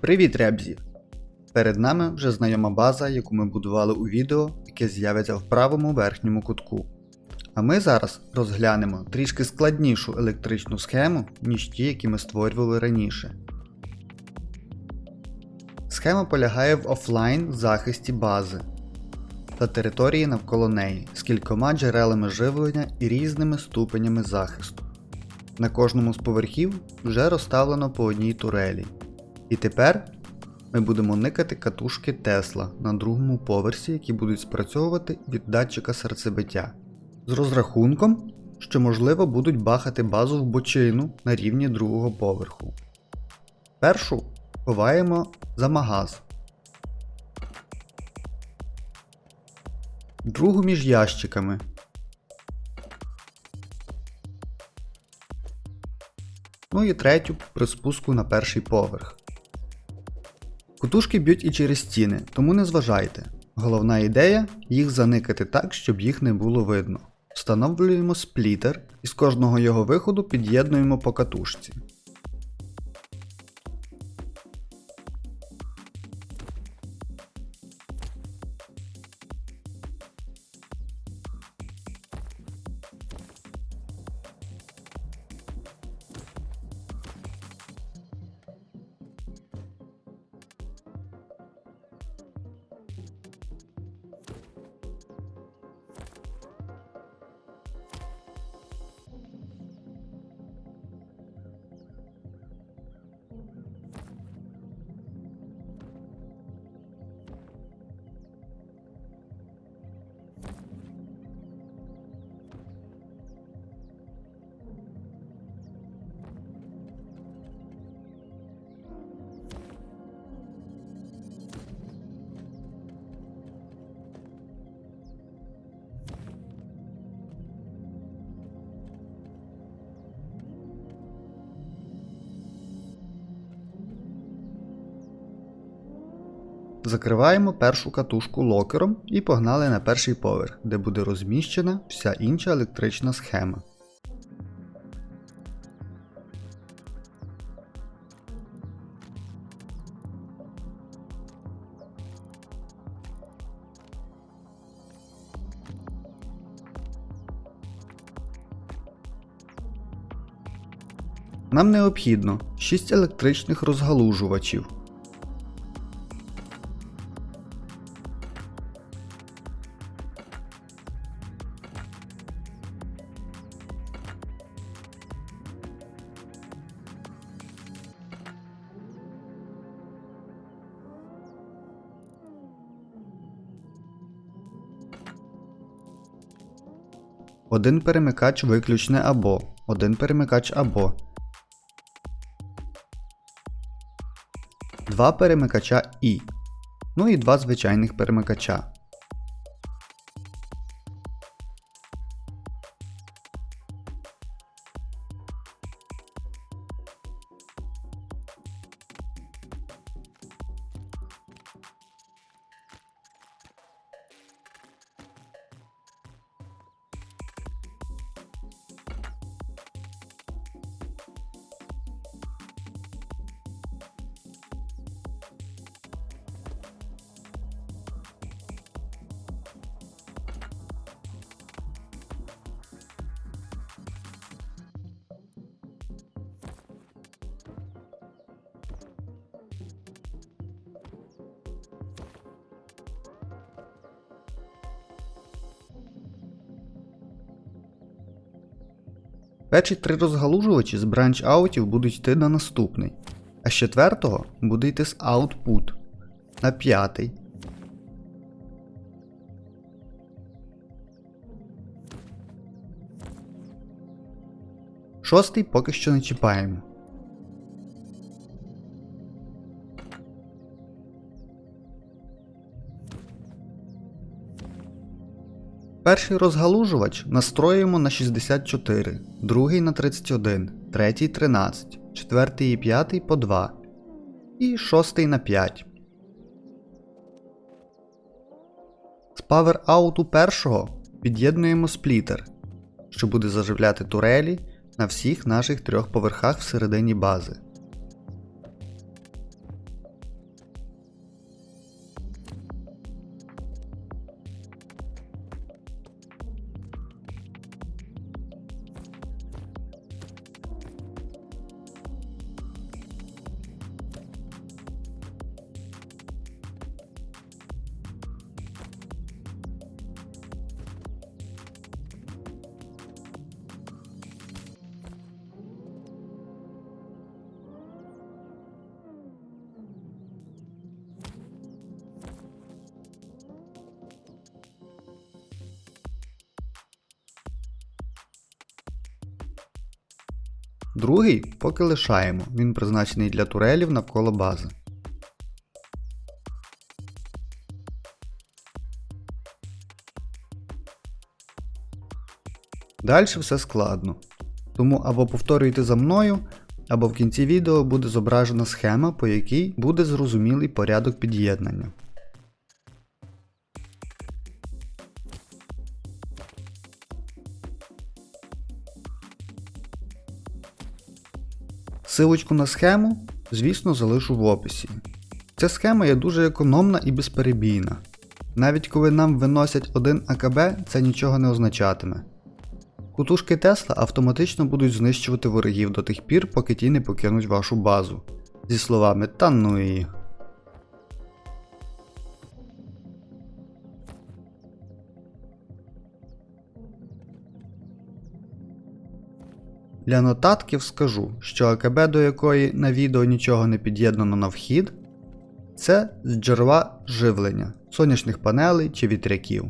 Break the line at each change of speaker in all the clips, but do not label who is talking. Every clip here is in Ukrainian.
Привіт, ребзі! Перед нами вже знайома база, яку ми будували у відео, яке з'явиться в правому верхньому кутку. А ми зараз розглянемо трішки складнішу електричну схему, ніж ті, які ми створювали раніше. Схема полягає в офлайн захисті бази та території навколо неї з кількома джерелами живлення і різними ступенями захисту. На кожному з поверхів вже розставлено по одній турелі. І тепер ми будемо никати катушки Тесла на другому поверсі, які будуть спрацьовувати від датчика серцебиття. З розрахунком, що можливо будуть бахати базу в бочину на рівні другого поверху. Першу ховаємо за магаз. Другу між ящиками. Ну і третю при спуску на перший поверх. Кутушки б'ють і через стіни, тому не зважайте. Головна ідея їх заникати так, щоб їх не було видно. Встановлюємо сплітер і з кожного його виходу під'єднуємо по катушці. Закриваємо першу катушку локером і погнали на перший поверх, де буде розміщена вся інша електрична схема. Нам необхідно 6 електричних розгалужувачів. Один перемикач виключне або, один перемикач або. Два перемикача І. Ну і два звичайних перемикача. Перші три розгалужувачі з бранч-аутів будуть йти на наступний, а з четвертого буде йти з output на п'ятий. Шостий поки що не чіпаємо. Перший розгалужувач настроюємо на 64, другий на 31, третій 13, четвертий і п'ятий по 2 і шостий на 5. З Out першого під'єднуємо сплітер, що буде заживляти турелі на всіх наших трьох поверхах всередині бази. Другий поки лишаємо, він призначений для турелів навколо бази. Далі все складно. Тому або повторюйте за мною, або в кінці відео буде зображена схема, по якій буде зрозумілий порядок під'єднання. Силочку на схему, звісно, залишу в описі. Ця схема є дуже економна і безперебійна. Навіть коли нам виносять один АКБ, це нічого не означатиме. Кутушки Тесла автоматично будуть знищувати ворогів до тих пір, поки ті не покинуть вашу базу. Зі словами та ну і. Для нотатків скажу, що АКБ, до якої на відео нічого не під'єднано на вхід, це з джерела живлення, сонячних панелей чи вітряків.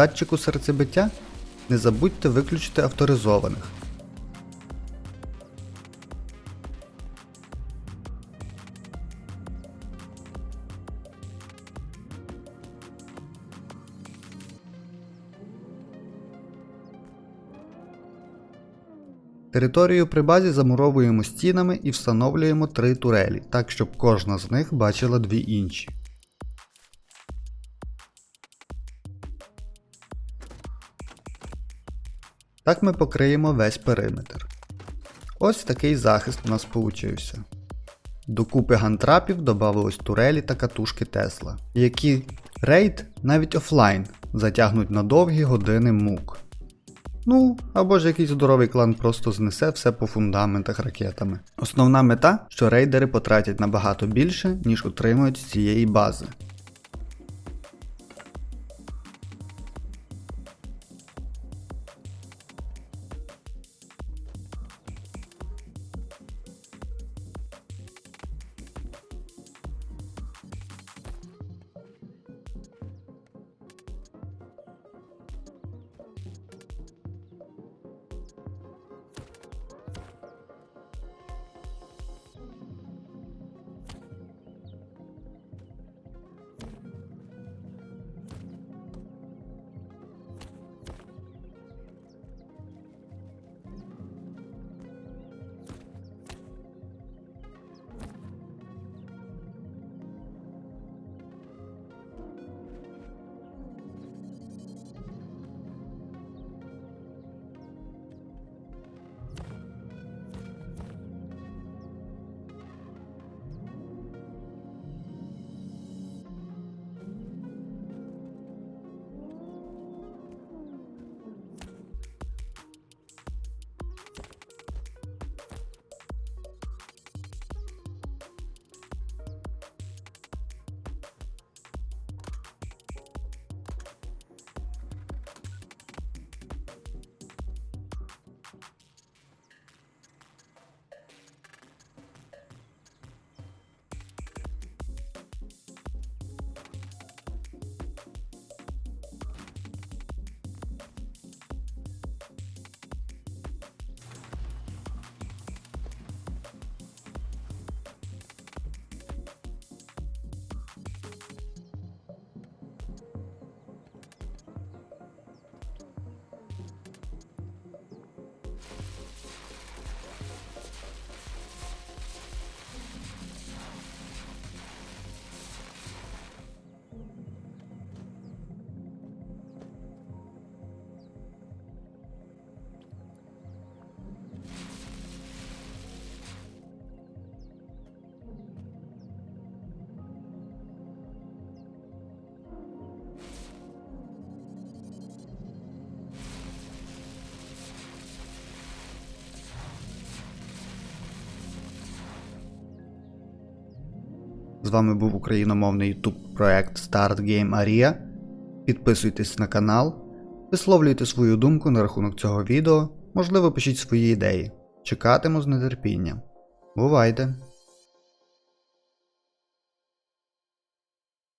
Датчику серцебиття не забудьте виключити авторизованих. Територію при базі замуровуємо стінами і встановлюємо три турелі, так щоб кожна з них бачила дві інші. Так ми покриємо весь периметр. Ось такий захист у нас получився. До купи гантрапів додавалось турелі та катушки Тесла, які рейд навіть офлайн затягнуть на довгі години мук. Ну, або ж якийсь здоровий клан просто знесе все по фундаментах ракетами. Основна мета, що рейдери потратять набагато більше, ніж отримують з цієї бази. З вами був україномовний YouTube проект Start Game Aria. Підписуйтесь на канал, висловлюйте свою думку на рахунок цього відео, можливо, пишіть свої ідеї. Чекатиму з нетерпінням. Бувайте!